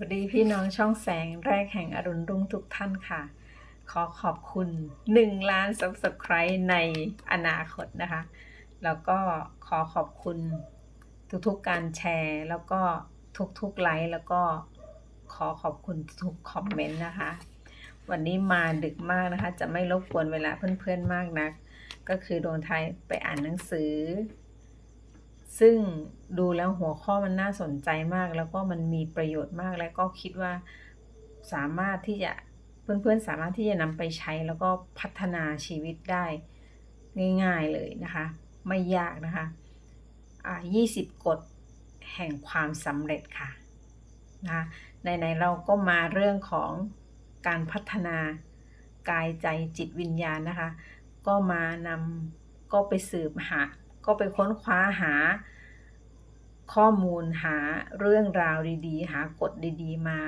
วัสดีพี่น้องช่องแสงแรกแห่งอรุณรุ่งทุกท่านค่ะ ขอขอบคุณ 1 ล้าน Subscribe ในอนาคตนะคะ แล้วก็ขอขอบคุณทุกๆการแชร์ แล้วก็ทุกๆไลค์แล้วก็ขอขอบคุณทุกคอมเมนต์นะคะ วันนี้มาดึกมากนะคะ จะไม่รบกวนเวลาเพื่อนๆมากนัก ก็คือโดนไทยไปอ่านหนังสือ ซึ่งดูแล้วหัวข้อมันน่าสนใจมาก แล้วก็มันมีประโยชน์มาก และก็คิดว่าสามารถที่จะเพื่อนๆสามารถที่จะนำไปใช้แล้วก็พัฒนาชีวิตได้ง่าย ๆเลยนะคะ ไม่ยากนะคะอ่า20 กฎแห่งความสำเร็จค่ะนะคะในๆเราก็มาเรื่องของการพัฒนากายใจจิตวิญญาณนะคะ ก็มานำก็ไปสืบหา ก็ไปค้นคว้าหาข้อมูลหาเรื่องราวดีๆ หากฎดีๆ มา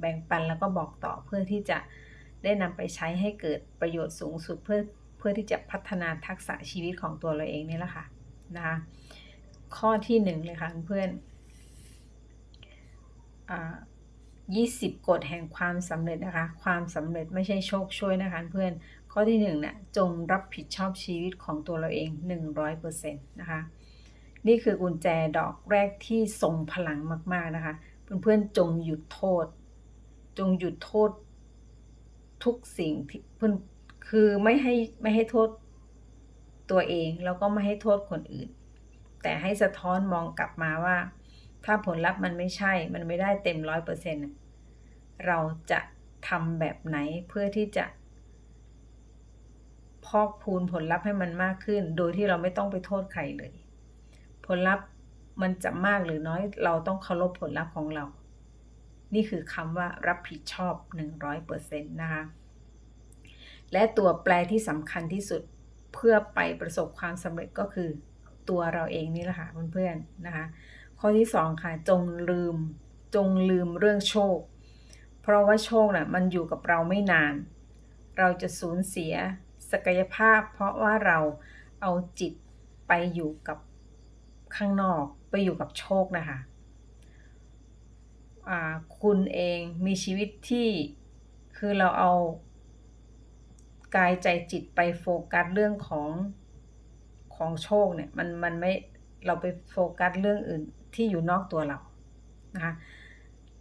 แบ่งปันแล้วก็บอกต่อเพื่อที่จะได้นำไปใช้ให้เกิดประโยชน์สูงสุดเพื่อเพื่อที่จะพัฒนาทักษะชีวิตของตัวเราเองนี่แหละค่ะนะคะข้อที่หนึ่งเลยค่ะเพื่อนอ่า20 กฎแห่งความสำเร็จนะคะ ความสำเร็จไม่ใช่โชคช่วยนะคะเพื่อน ข้อที่1เนี่ยจงรับผิดชอบชีวิตของตัวเราเอง 100%นะคะ นี่คือกุญแจดอกแรกที่ทรงพลังมาก ๆ นะคะ เพื่อนๆจงหยุดโทษ จงหยุดโทษทุกสิ่งที่เพื่อนคือไม่ให้ไม่ให้โทษตัวเองแล้วก็ไม่ให้โทษคนอื่น แต่ให้สะท้อนมองกลับมาว่า ถ้าผลลัพธ์มันไม่ใช่ มันไม่ได้เต็มร้อยเปอร์เซ็นต์เราจะทำแบบไหนเพื่อที่จะ พอกพูนผลลัพธ์ให้มันมากขึ้น โดยที่เราไม่ต้องไปโทษใครเลย ผลลัพธ์มันจะมากหรือน้อย เราต้องเคารพผลลัพธ์ของเรา นี่คือคำว่ารับผิดชอบ 100%นะคะ และตัวแปรที่สำคัญที่สุดเพื่อไปประสบความสำเร็จก็คือตัวเราเองนี่แหละค่ะเพื่อนๆนะคะ ข้อที่สองค่ะ จงลืม จงลืมเรื่องโชค เพราะว่าโชคน่ะมันอยู่กับเราไม่นาน เราจะสูญเสีย ศักยภาพ เพราะว่าเราเอาจิตไปอยู่กับข้างนอก ไปอยู่กับโชคนะคะะคุณเองมีชีวิตที่คือเราเอากายใจจิตไปโฟกัสเรื่องของของโชคเนี่ยมันมันไม่เราไปโฟกัสเรื่องอื่นที่อยู่นอกตัวเรานะคะ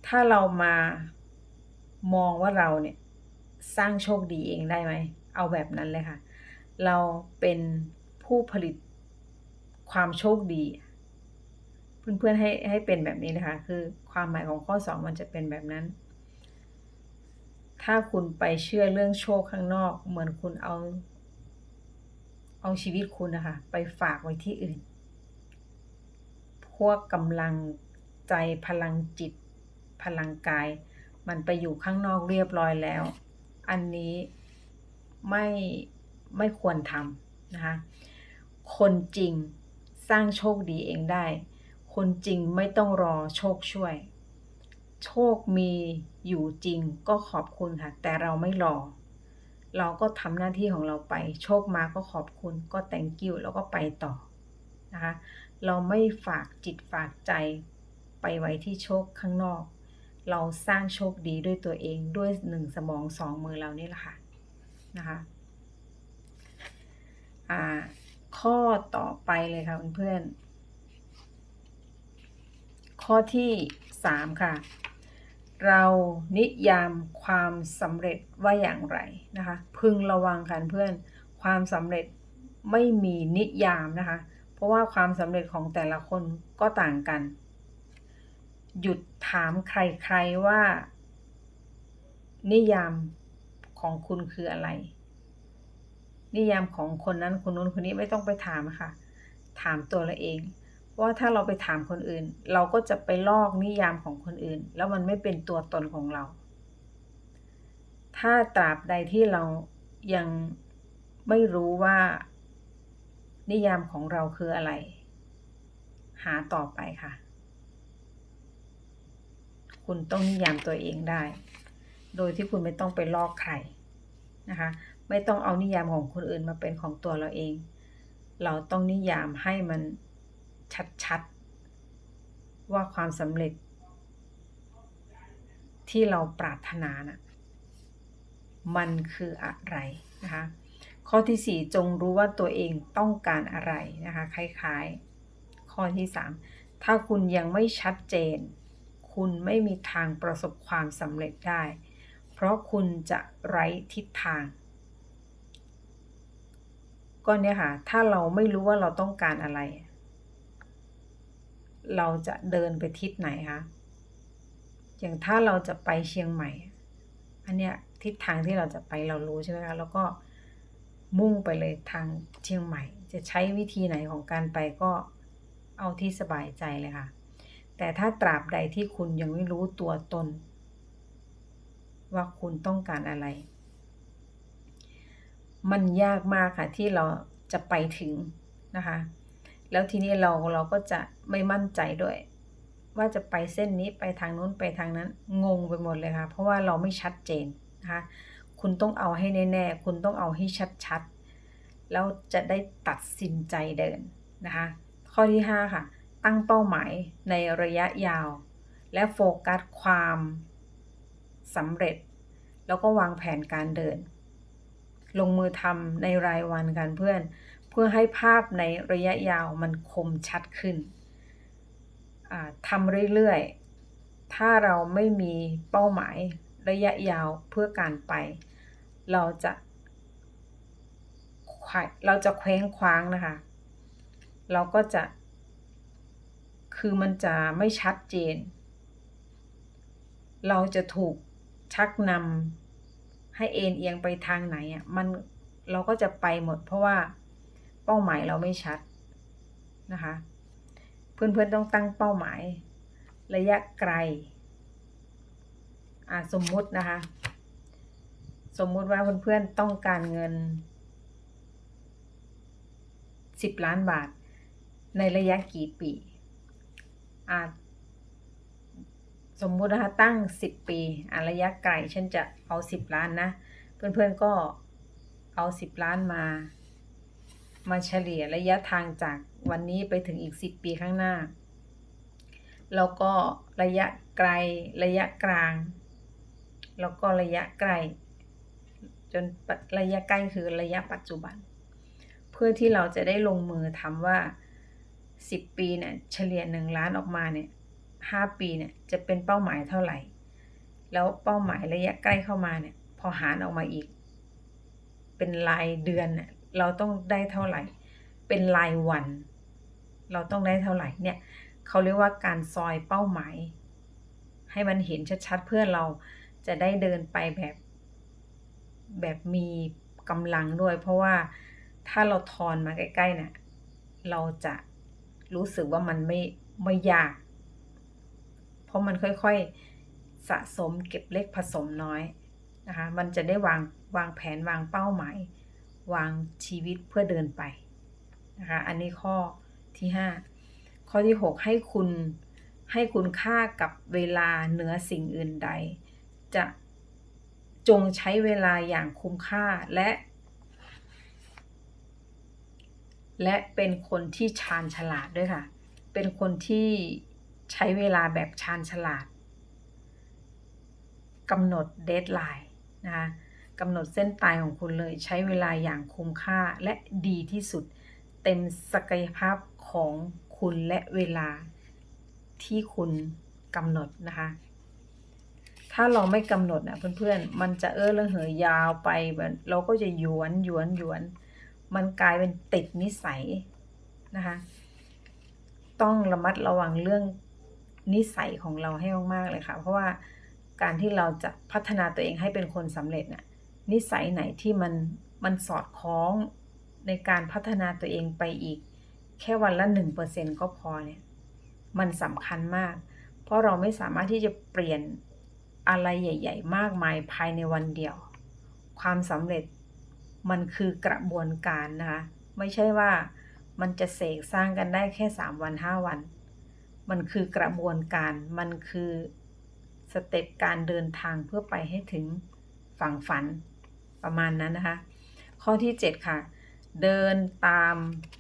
ถ้าเรามามองว่าเราเนี่ยสร้างโชคดีเองได้ไหม เอาแบบนั้นเลยค่ะ เราเป็นผู้ผลิตความโชคดี เพื่อนๆให้ให้เป็นแบบนี้นะคะ คือความหมายของข้อ 2 มันจะเป็นแบบนั้น ถ้าคุณไปเชื่อเรื่องโชคข้างนอก เหมือนคุณเอา เอาชีวิตคุณนะคะ ไปฝากไว้ที่อื่น พวกกำลังใจพลังจิต พลังกาย มันไปอยู่ข้างนอกเรียบร้อยแล้ว อันนี้ ไม่ไม่ควรทำนะคะ คนจริงสร้างโชคดีเองได้ คนจริงไม่ต้องรอโชคช่วย โชคมีอยู่จริงก็ขอบคุณค่ะ แต่เราไม่รอ เราก็ทำหน้าที่ของเราไป โชคมาก็ขอบคุณก็ thank you แล้วก็ไปต่อนะคะ เราไม่ฝากจิตฝากใจไปไว้ที่โชคข้างนอก เราสร้างโชคดีด้วยตัวเองด้วยหนึ่งสมองสองมือเรานี่แหละค่ะ นะคะอ่าข้อต่อไปเลยค่ะเพื่อนๆข้อที่สามค่ะ เรานิยามความสำเร็จว่าอย่างไรนะคะ พึงระวังค่ะเพื่อนความสำเร็จไม่มีนิยามนะคะ เพราะว่าความสำเร็จของแต่ละคนก็ต่างกัน หยุดถามใครๆว่า นิยาม ของคุณคืออะไร นิยามของคนนั้นคนนู้นคนนี้ไม่ต้องไปถามค่ะ ถามตัวเราเองว่าถ้าเราไปถามคนอื่น เราก็จะไปลอกนิยามของคนอื่น แล้วมันไม่เป็นตัวตนของเรา ถ้าตราบใดที่เรายังไม่รู้ว่า นิยามของเราคืออะไร หาต่อไปค่ะ คุณต้องนิยามตัวเองได้ โดยที่คุณไม่ต้องไปลอกใครนะคะ ไม่ต้องเอานิยามของคนอื่นมาเป็นของตัวเราเอง เราต้องนิยามให้มันชัดๆ ว่าความสำเร็จ ที่เราปรารถนานะมันคืออะไรนะคะ ข้อที่ 4 จงรู้ว่าตัวเองต้องการอะไรนะคะ คล้ายๆ ข้อที่ 3 ถ้าคุณยังไม่ชัดเจน คุณไม่มีทางประสบความสำเร็จได้ ราะคุณจะไร้ทิศทาง ก็เนี่ยค่ะ ถ้าเราไม่รู้ว่าเราต้องการอะไร เราจะเดินไปทิศไหนคะ อย่างถ้าเราจะไปเชียงใหม่ อันเนี้ยทิศทางที่เราจะไปเรารู้ใช่ไหมคะ แล้วก็มุ่งไปเลยทางเชียงใหม่ จะใช้วิธีไหนของการไปก็เอาที่สบายใจเลยค่ะ แต่ถ้าตราบใดที่คุณยังไม่รู้ตัวตน ว่าคุณต้องการอะไร มันยากมากค่ะที่เราจะไปถึงนะคะ แล้วทีนี้เราเราก็จะไม่มั่นใจด้วย ว่าจะไปเส้นนี้ไปทางนู้นไปทางนั้นงงไปหมดเลยค่ะ เพราะว่าเราไม่ชัดเจนนะคะ คุณต้องเอาให้แน่ๆ คุณต้องเอาให้ชัดๆ แล้วจะได้ตัดสินใจเดินนะคะ ข้อที่ 5 ค่ะ ตั้งเป้าหมายในระยะยาว และโฟกัสความ สำเร็จ แล้วก็วางแผนการเดิน ลงมือทำในรายวันกันเพื่อน เพื่อให้ภาพในระยะยาวมันคมชัดขึ้นทำเรื่อยๆ ถ้าเราไม่มีเป้าหมายระยะยาวเพื่อการไป เราจะเราจะเคว้งคว้างนะคะ เราก็จะ คือมันจะไม่ชัดเจน เราจะถูก ชักนำให้เอ็นเอียงไปทางไหนอะมันเราก็จะไปหมด เพราะว่าเป้าหมายเราไม่ชัดนะคะ เพื่อนๆต้องตั้งเป้าหมาย ระยะไกลอ่าสมมุตินะคะ สมมุติว่าเพื่อนๆต้องการเงิน10ล้านบาท ในระยะกี่ปีอ่า สมมุตินะคะตั้ง 10 ปีอาระยะไกลฉันจะเอา 10 ล้านนะ เพื่อนๆก็เอา 10 ล้านมา มาเฉลี่ยระยะทางจากวันนี้ไปถึงอีก 10 ปีข้างหน้า แล้วก็ระยะไกลระยะกลาง แล้วก็ระยะใกล จนระยะใกล้คือระยะปัจจุบัน เพื่อที่เราจะได้ลงมือทำว่า 10 ปีเนี่ยเฉลี่ย 1 ล้านออกมาเนี่ย 5 ปีเนี่ยจะเป็นเป้าหมายเท่าไหร่ แล้วเป้าหมายระยะใกล้เข้ามาเนี่ยพอหารออกมาอีก เป็นรายเดือนเนี่ยเราต้องได้เท่าไหร่ เป็นรายวัน เราต้องได้เท่าไหร่เนี่ยเขาเรียกว่าการซอยเป้าหมาย ให้มันเห็นชัดๆเพื่อเราจะได้เดินไปแบบแบบมีกำลังด้วย เพราะว่าถ้าเราทอนมาใกล้ๆเนี่ยเราจะรู้สึกว่ามันไม่ไม่ยาก เพราะมันค่อยๆสะสมเก็บเล็กผสมน้อยนะคะมันจะได้วางวางแผนวางเป้าหมายวางชีวิตเพื่อเดินไปนะคะอันนี้ข้อที่ 5 ข้อที่ 6 ให้คุณให้คุณค่ากับเวลาเหนือสิ่งอื่นใด จะจงใช้เวลาอย่างคุ้มค่าและ และเป็นคนที่ชาญฉลาดด้วยค่ะ เป็นคนที่ ใช้เวลาแบบชาญฉลาดกำหนดเดทไลน์นะคะกำหนดเส้นตายของคุณเลยใช้เวลาอย่างคุ้มค่าและดีที่สุด เต็มศักยภาพของคุณและเวลาที่คุณกำหนดนะคะ ถ้าเราไม่กำหนดนะเพื่อนๆ มันจะเออเรื่องเหยยาวไปแบบเราก็จะหยวนหยวนหยวน มันกลายเป็นติดนิสัยนะคะ ต้องระมัดระวังเรื่อง นิสัยของเราให้มากๆเลยค่ะ เพราะว่าการที่เราจะพัฒนาตัวเองให้เป็นคนสำเร็จน่ะนิสัยไหนที่มันมันสอดคล้องในการพัฒนาตัวเองไปอีก แค่วันละหนึ่งเปอร์เซ็นก็พอเนี่ยมันสำคัญมาก เพราะเราไม่สามารถที่จะเปลี่ยนอะไรใหญ่ ๆ มากมายภายในวันเดียว ความสำเร็จมันคือกระบวนการนะคะ ไม่ใช่ว่ามันจะเสกสร้างกันได้แค่ 3 วัน 5 วัน มันคือกระบวนการ มันคือสเต็ปการเดินทางเพื่อไปให้ถึงฝั่งฝันประมาณนั้นนะคะ ข้อที่ 7 ค่ะ เดินตาม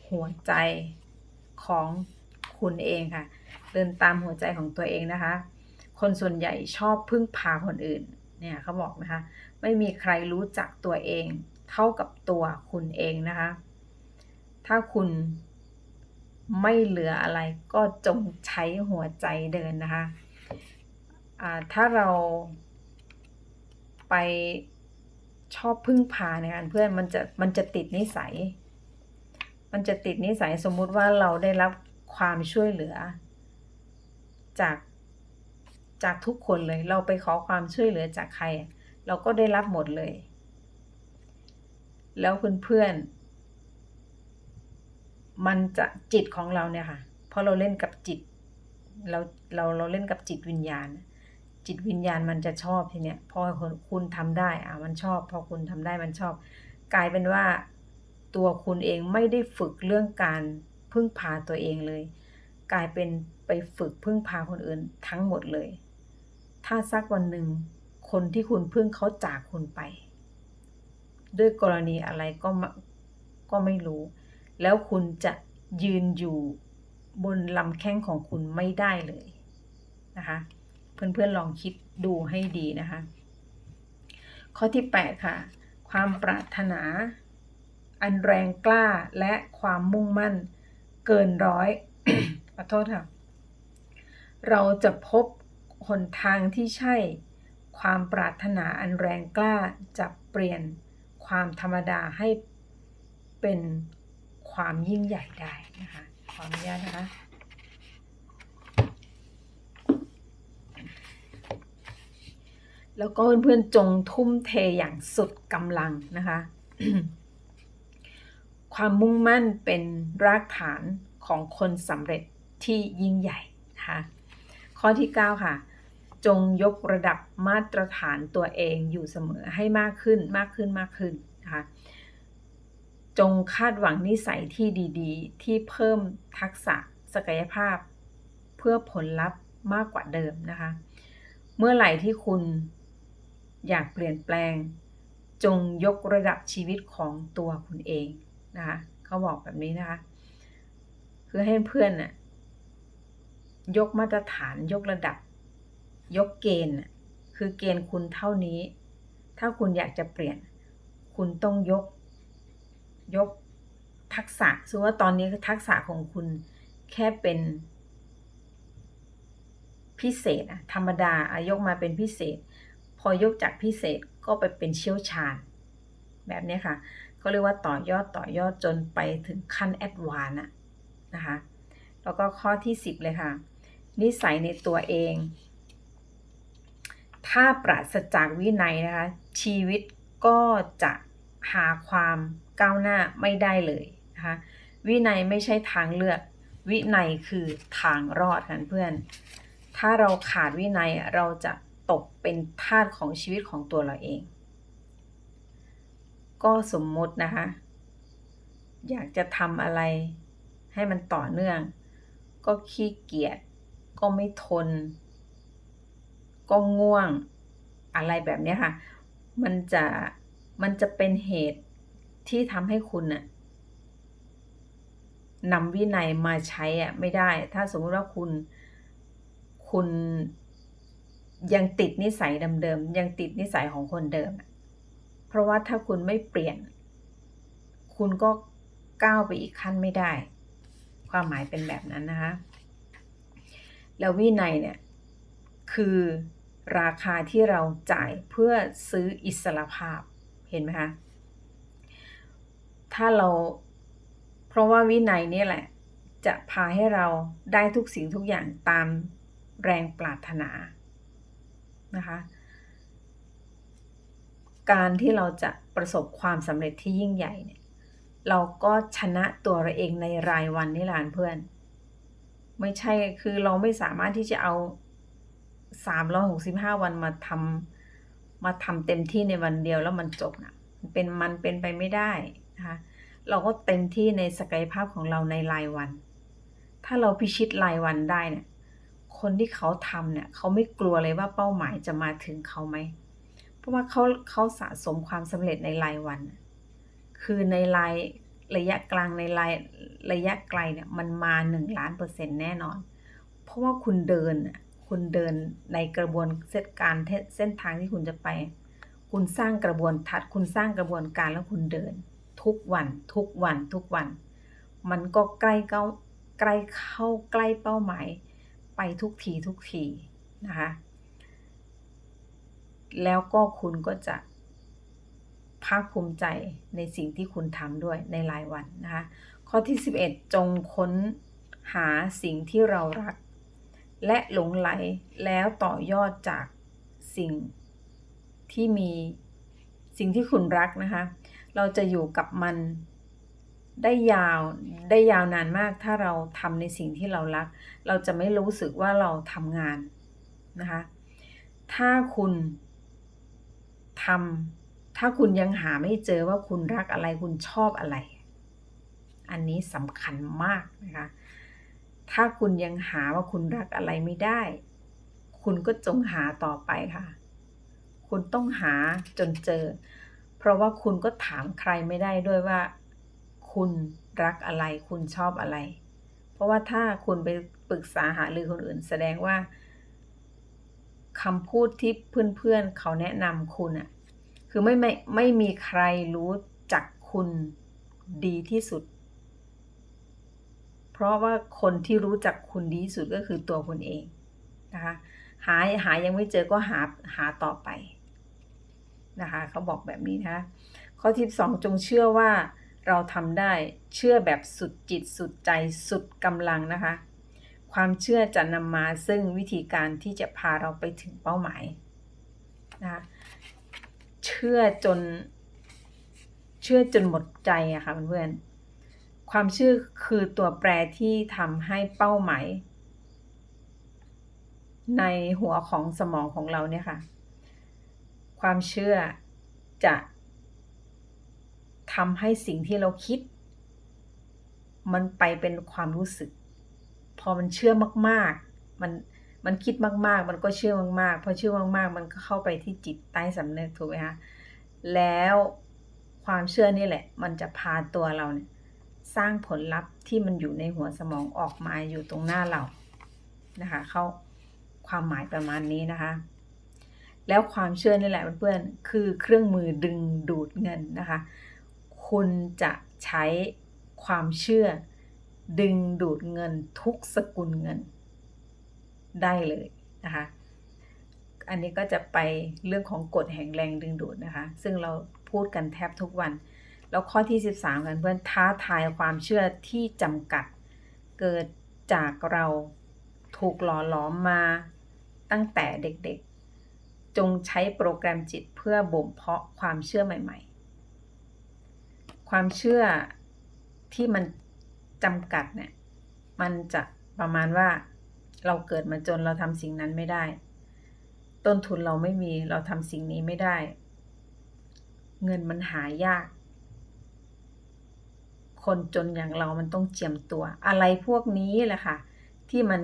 หัวใจของคุณเองค่ะ เดินตามหัวใจของตัวเองนะคะ คนส่วนใหญ่ชอบพึ่งพาคนอื่น เนี่ยเขาบอกนะคะ ไม่มีใครรู้จักตัวเอง เท่ากับตัวคุณเองนะคะ ถ้าคุณ ไม่เหลืออะไรก็จงใช้หัวใจเดินนะคะถ้าเราไปชอบพึ่งพาในการเพื่อนมันจะมันจะติดนิสัย มันจะติดนิสัยสมมุติว่าเราได้รับความช่วยเหลือ จากจากทุกคนเลย เราไปขอความช่วยเหลือจากใคร เราก็ได้รับหมดเลย แล้วเพื่อนๆ มันจะจิตของเราเนี่ยค่ะเพราะเราเล่นกับจิต เราเราเราเล่นกับจิตวิญญาณ จิตวิญญาณมันจะชอบทีเนี้ยพอคุณทำได้อะมันชอบ พอคุณทำได้มันชอบ กลายเป็นว่าตัวคุณเองไม่ได้ฝึกเรื่องการพึ่งพาตัวเองเลย กลายเป็นไปฝึกพึ่งพาคนอื่นทั้งหมดเลย ถ้าสักวันหนึ่งคนที่คุณพึ่งเขาจากคุณไป ด้วยกรณีอะไรก็ก็ไม่รู้ แล้วคุณจะยืนอยู่บนลำแข้งของคุณไม่ได้เลยนะคะเพื่อนๆลองคิดดูให้ดีนะคะ ข้อที่ 8 ค่ะ ความปรารถนา อันแรงกล้าและความมุ่งมั่นเกินร้อยขอโทษค่ะ เราจะพบหนทางที่ใช่ ความปรารถนาอันแรงกล้าจะเปลี่ยนความธรรมดาให้เป็น ความยิ่งใหญ่ได้นะคะขออนุญานะคะแล้วก็เพื่อนๆจงทุ่มเทอย่างสุดกำลังนะคะ ความมุ่งมั่นเป็นรากฐานของคนสำเร็จที่ยิ่งใหญ่นะคะข้อที่ 9 ค่ะ จงยกระดับมาตรฐานตัวเองอยู่เสมอให้มากขึ้นมากขึ้นมากขึ้นนะคะ จงคาดหวังนิสัยที่ดีๆ ที่เพิ่มทักษะศักยภาพ เพื่อผลลัพธ์มากกว่าเดิมนะคะ เมื่อไหร่ที่คุณอยากเปลี่ยนแปลง จงยกระดับชีวิตของตัวคุณเองนะคะเขาบอกแบบนี้นะคะ คือให้เพื่อนน่ะยกมาตรฐานยกระดับ ยกเกณฑ์คือเกณฑ์คุณเท่านี้ ถ้าคุณอยากจะเปลี่ยน คุณต้องยก ยกทักษะซึ่งว่าตอนนี้ทักษะของคุณแค่เป็น พิเศษอะธรรมดาอายกมาเป็นพิเศษ พอยกจากพิเศษก็ไปเป็นเชี่ยวชาญ แบบนี้ค่ะก็เรียกว่าต่อยอดต่อยอดจนไปถึงขั้นแอดวานอะนะคะ แล้วก็ข้อที่ 10 เลยค่ะ นิสัยในตัวเอง ถ้าปราศจากวินัยนะคะ ชีวิตก็จะหาความ ก้าวหน้าไม่ได้เลยนะคะวินัยไม่ใช่ทางเลือก วินัยคือทางรอดค่ะเพื่อน ถ้าเราขาดวินัยเราจะตกเป็นทาสของชีวิตของตัวเราเอง ก็สมมุตินะคะ อยากจะทำอะไรให้มันต่อเนื่อง ก็ขี้เกียจก็ไม่ทน ก็ง่วงอะไรแบบนี้ค่ะ มันจะมันจะเป็นเหตุ ที่ทำให้คุณน่ะนำวินัยมาใช้อะไม่ได้ ถ้าสมมติว่าคุณ คุณยังติดนิสัยเดิมๆยังติดนิสัยของคนเดิม เพราะว่าถ้าคุณไม่เปลี่ยน คุณก็ก้าวไปอีกขั้นไม่ได้ ความหมายเป็นแบบนั้นนะคะ แล้ววินัยเนี่ย คือราคาที่เราจ่ายเพื่อซื้ออิสรภาพเห็นไหมคะ ถ้าเรา เพราะว่าวินัยนี่แหละ จะพาให้เราได้ทุกสิ่งทุกอย่างตามแรงปรารถนานะคะ การที่เราจะประสบความสำเร็จที่ยิ่งใหญ่เนี่ย เราก็ชนะตัวเราเองในรายวันนี่แหละเพื่อน ไม่ใช่คือเราไม่สามารถที่จะเอา 365 วันมาทำมาทำเต็มที่ในวันเดียวแล้วมันจบนะเป็นมันเป็นไปไม่ได้ นะคะเราก็เต็มที่ในศักยภาพของเราในรายวัน ถ้าเราพิชิตรายวันได้เนี่ย คนที่เขาทำเนี่ยเขาไม่กลัวเลยว่าเป้าหมายจะมาถึงเขาไหม เพราะว่าเขาเขาสะสมความสำเร็จในรายวัน คือในรายระยะกลางในรายระยะไกลเนี่ยมันมาหนึ่งล้านเปอร์เซ็นต์แน่นอน เพราะว่าคุณเดินคคุณเดินในกระบวนเส้นการเส้นทางที่คุณจะไป คุณสร้างกระบวนทัศน์คุณสร้างกระบวนการแล้วคุณเดิน ทุกวันทุกวันทุกวัน มันก็ใกล้เข้าใกล้เข้าใกล้เป้าหมายไปทุกทีทุกทีนะคะ แล้วก็คุณก็จะภาคภูมิใจในสิ่งที่คุณทำด้วยในรายวันนะคะ ข้อที่ 11 จงค้นหาสิ่งที่เรารัก และหลงไหลแล้วต่อยอดจากสิ่งที่มีสิ่งที่คุณรักนะคะ เราจะอยู่กับมันได้ยาวได้ยาวนานมาก ถ้าเราทำในสิ่งที่เรารัก เราจะไม่รู้สึกว่าเราทำงานนะคะ ถ้าคุณทำถ้าคุณยังหาไม่เจอว่าคุณรักอะไรคุณชอบอะไร อันนี้สำคัญมากนะคะ ถ้าคุณยังหาว่าคุณรักอะไรไม่ได้ คุณก็จงหาต่อไปค่ะ คุณต้องหาจนเจอ เพราะว่าคุณก็ถามใครไม่ได้ด้วยว่า คุณรักอะไร คุณชอบอะไร เพราะว่าถ้าคุณไปปรึกษาหารือคนอื่น แสดงว่าคำพูดที่เพื่อนๆเขาแนะนำคุณอะคือไม่ไม่ไม่มีใครรู้จักคุณดีที่สุด เพราะว่าคนที่รู้จักคุณดีที่สุดก็คือตัวคุณเองนะคะหาหายังไม่เจอก็หาหาต่อไป นะคะเขาบอกแบบนี้นะคะข้อที่สองจงเชื่อว่าเราทำได้เชื่อแบบสุดจิตสุดใจสุดกำลังนะคะ ความเชื่อจะนำมาซึ่งวิธีการที่จะพาเราไปถึงเป้าหมายนะคะเชื่อจน เชื่อจนหมดใจอะค่ะเพื่อนๆความเชื่อคือตัวแปรที่ทำให้เป้าหมายในหัวของสมองของเราเนี่ยค่ะ ความเชื่อจะทำให้สิ่งที่เราคิด มันไปเป็นความรู้สึก พอมันเชื่อมากๆ มันมันคิดมากๆ มันก็เชื่อมากๆ พอเชื่อมากๆ มันก็เข้าไปที่จิตใต้สำนึกถูกไหมคะ แล้วความเชื่อนี่แหละ มันจะพาตัวเราเนี่ยสร้างผลลัพธ์ที่มันอยู่ในหัวสมองออกมาอยู่ตรงหน้าเรานะคะ เข้าความหมายประมาณนี้นะคะ แล้วความเชื่อนี่แหละเพื่อนๆคือเครื่องมือดึงดูดเงินนะคะ คุณจะใช้ความเชื่อ ดึงดูดเงินทุกสกุลเงิน ได้เลยนะคะ อันนี้ก็จะไปเรื่องของกฎแห่งแรงดึงดูดนะคะ ซึ่งเราพูดกันแทบทุกวัน แล้วข้อที่ 13 กันเพื่อนท้าทายความเชื่อที่จำกัดเกิดจากเราถูกหล่อหลอมมาตั้งแต่เด็กๆ จงใช้โปรแกรมจิตเพื่อบ่มเพาะความเชื่อใหม่ ๆ ความเชื่อที่มันจำกัดเนี่ย มันจะประมาณว่าเราเกิดมาจนเราทำสิ่งนั้นไม่ได้ ต้นทุนเราไม่มีเราทำสิ่งนี้ไม่ได้ เงินมันหายาก คนจนอย่างเรามันต้องเจียมตัว อะไรพวกนี้แหละค่ะ ที่มัน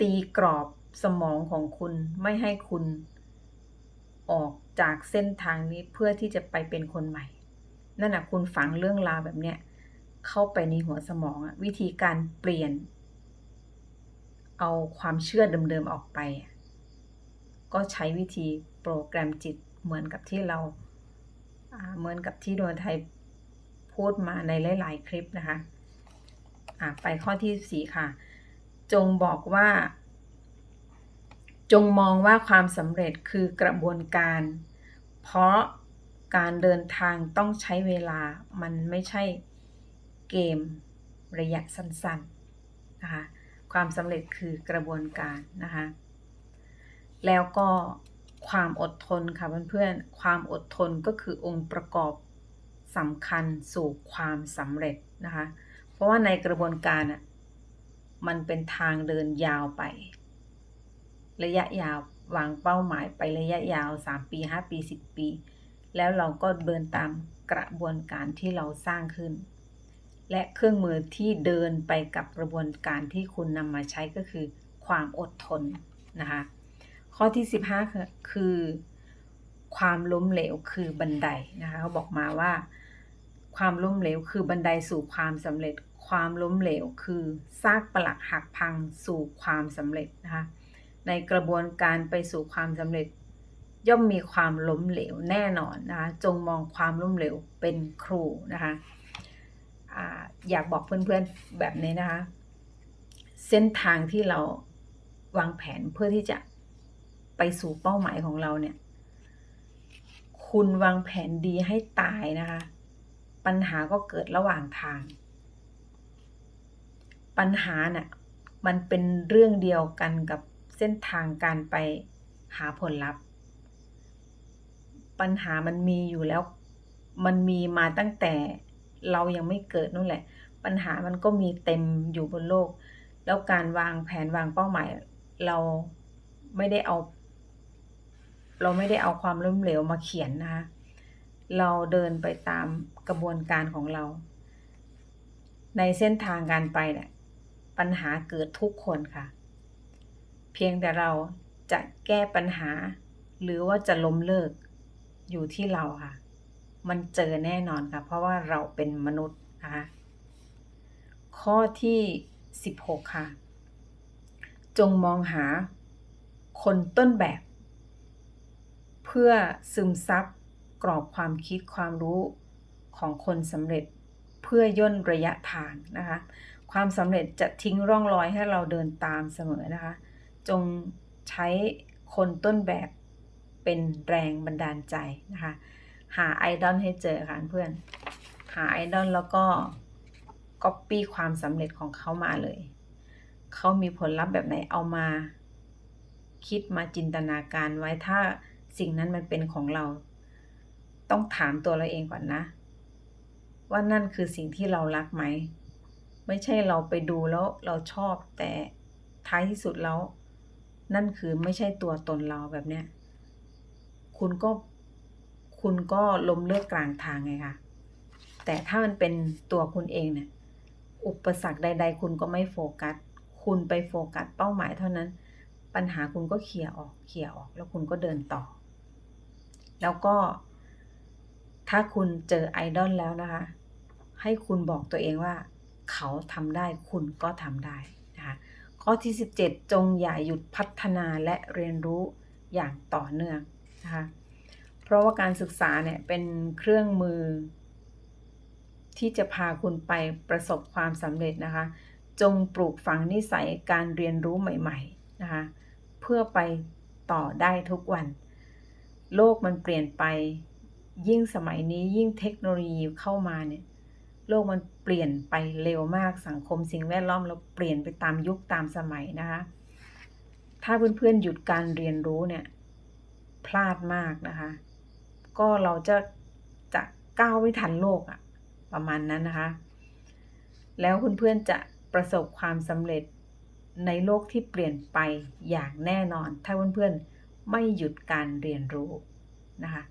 ตีกรอบ สมองของคุณไม่ให้คุณออกจากเส้นทางนี้เพื่อที่จะไปเป็นคนใหม่ นั่นนะคุณฝังเรื่องราวแบบเนี้ยเข้าไปในหัวสมองอะวิธีการเปลี่ยน เอาความเชื่อเดิมๆออกไป ก็ใช้วิธีโปรแกรมจิตเหมือนกับที่เราเหมือนกับที่ดวงไทยพูดมาในหลาย ๆ คลิปนะคะะไปข้อที่ 4 ค่ะ จงบอกว่า จงมองว่าความสำเร็จคือกระบวนการ เพราะการเดินทางต้องใช้เวลา มันไม่ใช่เกมระยะสั้นๆนะคะ ความสำเร็จคือกระบวนการนะคะ แล้วก็ความอดทนค่ะเพื่อนๆ ความอดทนก็คือองค์ประกอบสำคัญสู่ความสำเร็จนะคะ เพราะว่าในกระบวนการอะ มันเป็นทางเดินยาวไป ระยะยาววางเป้าหมายไประยะยาว 3 ปี 5 ปี 10 ปี แล้วเราก็เดินตามกระบวนการที่เราสร้างขึ้น และเครื่องมือที่เดินไปกับกระบวนการที่คุณนำมาใช้ก็คือ ความอดทนนะคะ ข้อที่ 15 คือ ความล้มเหลวคือบันไดนะคะเขาบอกมาว่า ความล้มเหลวคือบันไดสู่ความสำเร็จ ความล้มเหลวคือซากปลักหักพังสู่ความสำเร็จนะคะ ในกระบวนการไปสู่ความสำเร็จ ย่อมมีความล้มเหลวแน่นอนนะคะจงมองความล้มเหลวเป็นครูนะคะออยากบอกเพื่อนๆแบบนี้นะคะ เส้นทางที่เราวางแผนเพื่อที่จะไปสู่เป้าหมายของเราเนี่ย คุณวางแผนดีให้ตายนะคะ ปัญหาก็เกิดระหว่างทาง ปัญหาเน่ะมันเป็นเรื่องเดียวกันกับ เส้นทางการไปหาผลลัพธ์ ปัญหามันมีอยู่แล้ว มันมีมาตั้งแต่เรายังไม่เกิดนู่นแหละ ปัญหามันก็มีเต็มอยู่บนโลก แล้วการวางแผนวางเป้าหมาย เราไม่ได้เอา เราไม่ได้เอาความล้มเหลวมาเขียนนะคะเราเดินไปตามกระบวนการของเรา ในเส้นทางการไปเนี่ยปัญหาเกิดทุกคนค่ะ เพียงแต่เราจะแก้ปัญหา หรือว่าจะล้มเลิกอยู่ที่เราค่ะ มันเจอแน่นอนค่ะ เพราะว่าเราเป็นมนุษย์นะคะข้อที่ 16 ค่ะ จงมองหาคนต้นแบบ เพื่อซึมซับกรอบความคิดความรู้ของคนสำเร็จเพื่อย่นระยะทางนะคะ ความสำเร็จจะทิ้งร่องรอยให้เราเดินตามเสมอนะคะ จงใช้คนต้นแบบเป็นแรงบันดาลใจนะคะ หาไอดอลให้เจอค่ะเพื่อน หาไอดอลแล้วก็ก๊อปปี้ความสำเร็จของเขามาเลย เขามีผลลัพธ์แบบไหนเอามา คิดมาจินตนาการไว้ถ้าสิ่งนั้นมันเป็นของเรา ต้องถามตัวเราเองก่อนนะ ว่านั่นคือสิ่งที่เรารักไหม ไม่ใช่เราไปดูแล้วเราชอบแต่ท้ายที่สุดแล้ว นั่นคือไม่ใช่ตัวตนเราแบบเนี้ย คุณก็คุณก็ล้มเลิกกลางทางไงคะแต่ถ้ามันเป็นตัวคุณเองเนี่ย อุปสรรคใด ๆ คุณก็ไม่โฟกัส คุณไปโฟกัสเป้าหมายเท่านั้น ปัญหาคุณก็เคลียร์ออกเคลียร์ออก แล้วคุณก็เดินต่อ แล้วก็ ถ้าคุณเจอไอดอลแล้วนะคะ ให้คุณบอกตัวเองว่า เขาทำได้คุณก็ทำได้ ข้อที่ 17 จงอย่าหยุดพัฒนาและเรียนรู้อย่างต่อเนื่องนะคะเพราะว่าการศึกษาเนี่ยเป็นเครื่องมือ ที่จะพาคุณไปประสบความสำเร็จนะคะ จงปลูกฝังนิสัยการเรียนรู้ใหม่ๆนะคะเพื่อไปต่อได้ทุกวัน โลกมันเปลี่ยนไป ยิ่งสมัยนี้ยิ่งเทคโนโลยีเข้ามาเนี่ย โลกมันเปลี่ยนไปเร็วมากสังคมสิ่งแวดล้อมเราเปลี่ยนไปตามยุคตามสมัยนะคะ ถ้าเพื่อนๆหยุดการเรียนรู้เนี่ยพลาดมากนะคะ ก็เราจะจะก้าวไม่ทันโลกอะประมาณนั้นนะคะ แล้วเพื่อนๆจะประสบความสำเร็จในโลกที่เปลี่ยนไปอย่างแน่นอน ถ้าเพื่อนๆไม่หยุดการเรียนรู้นะคะ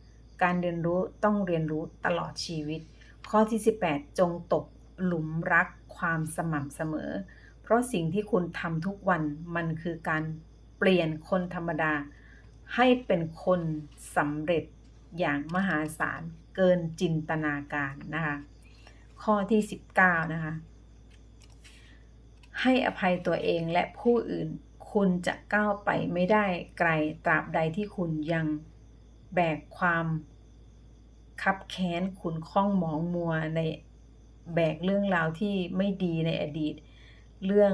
การเรียนรู้ต้องเรียนรู้ตลอดชีวิต ข้อที่ 18 จงตกหลุมรักความสม่ำเสมอ เพราะสิ่งที่คุณทำทุกวันมันคือการเปลี่ยนคนธรรมดา ให้เป็นคนสำเร็จอย่างมหาศาลเกินจินตนาการนะคะ ข้อที่ 19 นะคะ ให้อภัยตัวเองและผู้อื่นคุณจะก้าวไปไม่ได้ไกลตราบใดที่คุณยังแบกความ คับแค้นขุนข้องหมองมัวในแบกเรื่องราวที่ไม่ดีในอดีต เรื่อง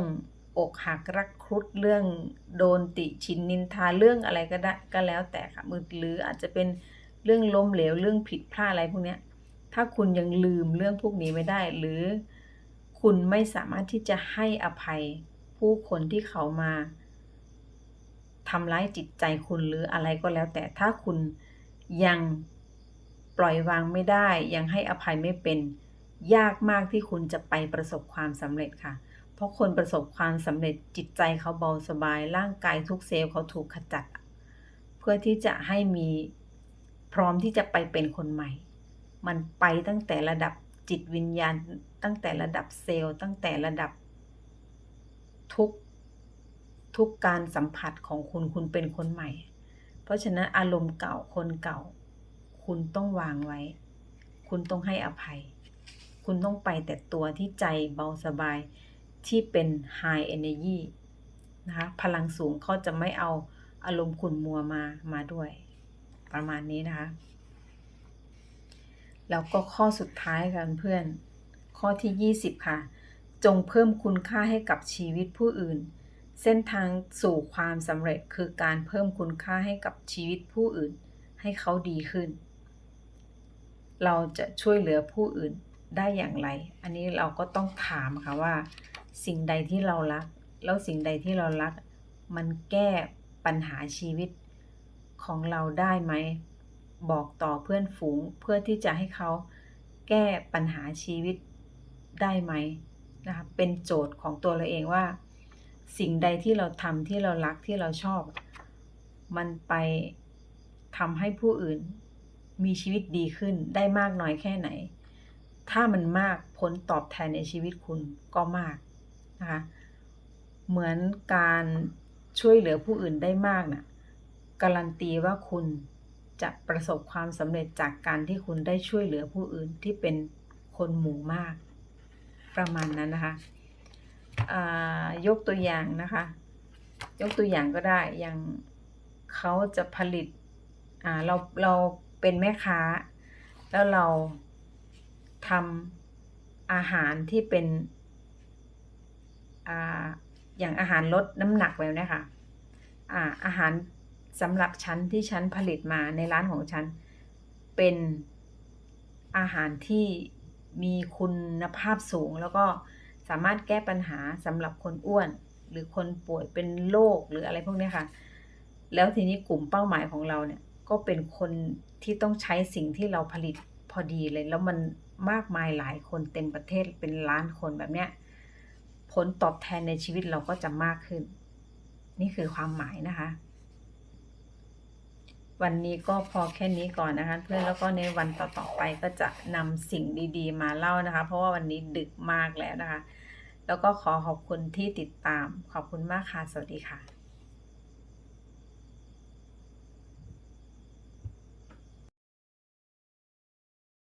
อกหักรักครุฑเรื่องโดนติชินนินทาเรื่องอะไรก็ได้ก็แล้วแต่ค่ะมือหรืออาจจะเป็นเรื่องล้มเหลวเรื่องผิดพลาดอะไรพวกนี้ถ้าคุณยังลืมเรื่องพวกนี้ไม่ได้ หรือคุณไม่สามารถที่จะให้อภัยผู้คนที่เขามาทำร้ายจิตใจคุณหรืออะไรก็แล้วแต่ถ้าคุณยัง ล่อยวางไม่ได้ ยังให้อภัยไม่เป็น ยากมากที่คุณจะไปประสบความสำเร็จค่ะ เพราะคนประสบความสำเร็จจิตใจเขาเบาสบาย ร่างกายทุกเซลล์เขาถูกขจัด เพื่อที่จะให้มีพร้อมที่จะไปเป็นคนใหม่ มันไปตั้งแต่ระดับจิตวิญญาณ ตั้งแต่ระดับเซลล์ ตั้งแต่ระดับทุกทุกการสัมผัสของคุณคุณเป็นคนใหม่ เพราะฉะนั้นอารมณ์เก่าคนเก่า คุณต้องวางไว้ คุณต้องให้อภัย คุณต้องไปแต่ตัวที่ใจเบาสบายที่เป็น high energy นะคะพลังสูงเขาจะไม่เอาอารมณ์ขุ่นมัวมามาด้วย ประมาณนี้นะคะ แล้วก็ข้อสุดท้ายค่ะเพื่อน ข้อที่ 20 ค่ะ จงเพิ่มคุณค่าให้กับชีวิตผู้อื่น เส้นทางสู่ความสำเร็จคือการเพิ่มคุณค่าให้กับชีวิตผู้อื่น ให้เขาดีขึ้น เราจะช่วยเหลือผู้อื่นได้อย่างไร อันนี้เราก็ต้องถามค่ะว่า สิ่งใดที่เรารัก แล้วสิ่งใดที่เรารัก มันแก้ปัญหาชีวิตของเราได้ไหม บอกต่อเพื่อนฝูงเพื่อที่จะให้เขาแก้ปัญหาชีวิตได้ไหมนะคะเป็นโจทย์ของตัวเราเองว่า สิ่งใดที่เราทำที่เรารักที่เราชอบ มันไปทำให้ผู้อื่น มีชีวิตดีขึ้นได้มากน้อยแค่ไหน ถ้ามันมากผลตอบแทนในชีวิตคุณก็มากนะคะ เหมือนการช่วยเหลือผู้อื่นได้มากนะ่ะการันตีว่าคุณจะประสบความสำเร็จจากการที่คุณได้ช่วยเหลือผู้อื่นที่เป็นคนหมู่มาก ประมาณนั้นนะคะยกตัวอย่างนะคะ ยกตัวอย่างก็ได้อย่างเขาจะผลิตเราเรา เป็นแม่ค้า แล้วเราทำอาหารที่เป็นออย่างอาหารลดน้ำหนักแบบนี้ค่ะอาอาหารสำหรับฉันที่ฉันผลิตมาในร้านของฉันเป็นอาหารที่มีคุณภาพสูง แล้วก็สามารถแก้ปัญหาสำหรับคนอ้วน หรือคนป่วยเป็นโรคหรืออะไรพวกนี้ค่ะ แล้วทีนี้กลุ่มเป้าหมายของเราเนี่ย ก็เป็นคนที่ต้องใช้สิ่งที่เราผลิตพอดีเลย แล้วมันมากมายหลายคนเต็มประเทศเป็นล้านคนแบบเนี้ยผลตอบแทนในชีวิตเราก็จะมากขึ้น นี่คือความหมายนะคะ วันนี้ก็พอแค่นี้ก่อนนะคะ เพื่อนแล้วก็ในวันต่อๆไปก็จะนำสิ่งดีๆ มาเล่านะคะ เพราะว่าวันนี้ดึกมากแล้วนะคะ แล้วก็ขอขอบคุณที่ติดตามขอบคุณมากค่ะ สวัสดีค่ะ